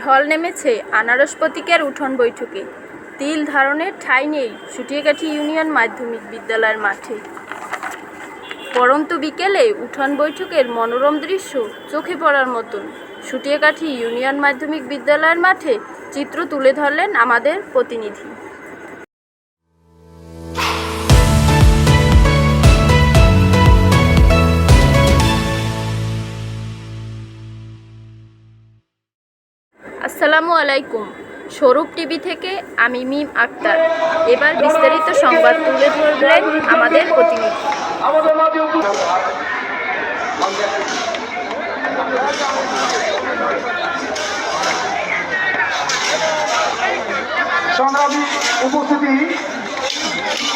ঢল নেমেছে আনারস প্রতীকের উঠোন বৈঠকে। তিল ধারণের ঠাঁই নেই সুটিয়াকাঠি ইউনিয়ন মাধ্যমিক বিদ্যালয়ের মাঠে। পরন্তু বিকেলে উঠান বৈঠকের মনোরম দৃশ্য চোখে পড়ার মতন। সুটিয়াকাঠি ইউনিয়ন মাধ্যমিক বিদ্যালয়ের মাঠে চিত্র তুলে ধরলেন আমাদের প্রতিনিধি। আসসালামু আলাইকুম। স্বরূপ টিভি থেকে আমি মিম আক্তার। এবার বিস্তারিত সংবাদ তুলে ধরলেন আমাদের প্রতিনিধি। উপস্থিত,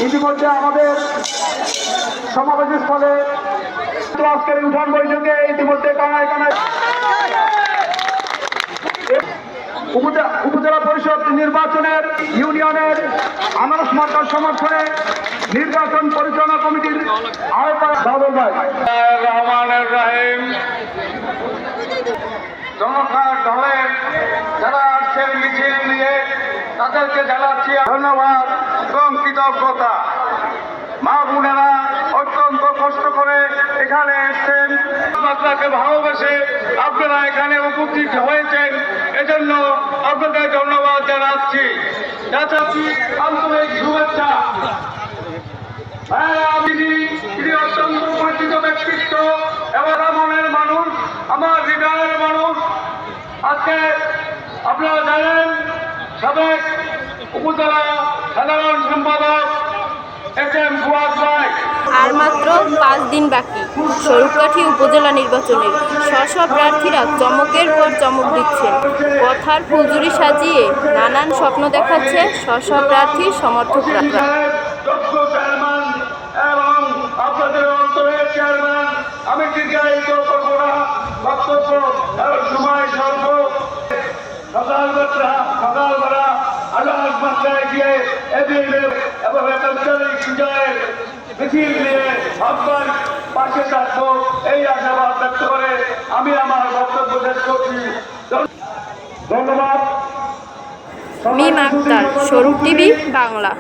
ইতিমধ্যে আমাদের সমাবেশের স্থলে আজকের উঠান বৈঠকে ইতিমধ্যে কানায় কানায় উপজেলা উপজেলা পরিষদ নির্বাচনের ইউনিয়নের আনারস মার্কার সমর্থনে নির্বাচন পরিচালনা কমিটির রহমানের রাহিম। জনতার দলের যারা মিছিল নিয়ে, তাদেরকে জানাচ্ছি ধন্যবাদ এবং কৃতজ্ঞতা। মা বোনেরা অত্যন্ত কষ্ট করে এখানে এসছেন। আপনাকে ভালোবেসে আপনারা এখানে উপস্থিত হয়েছেন। এজন্য আপনাদের ধন্যবাদ জানাচ্ছি। আন্তরিক শুভেচ্ছা। হ্যাঁ, মানুষ আমার মানুষ। আজকে সাবেক সাধারণ সম্পাদক এস এম ফুয়াদ আর মাত্র পাঁচ দিন বাকি। স্বরূপকাঠি উপজেলা নির্বাচনে স্ব প্রার্থীরা চমকের পর চমক দিচ্ছেন। কথার ফুলঝুরি সাজিয়ে নানান স্বপ্ন দেখাচ্ছে স্ব প্রার্থীর সমর্থকরা। এবং আঞ্চলিক বিজয়ের মিছিল নিয়ে আপনার পাশে থাকব এই আশাবাদ ব্যক্ত করে আমি আমার বক্তব্য শেষ করছি। ধন্যবাদ। মিম আক্তার স্বরূপ টিভি বাংলা।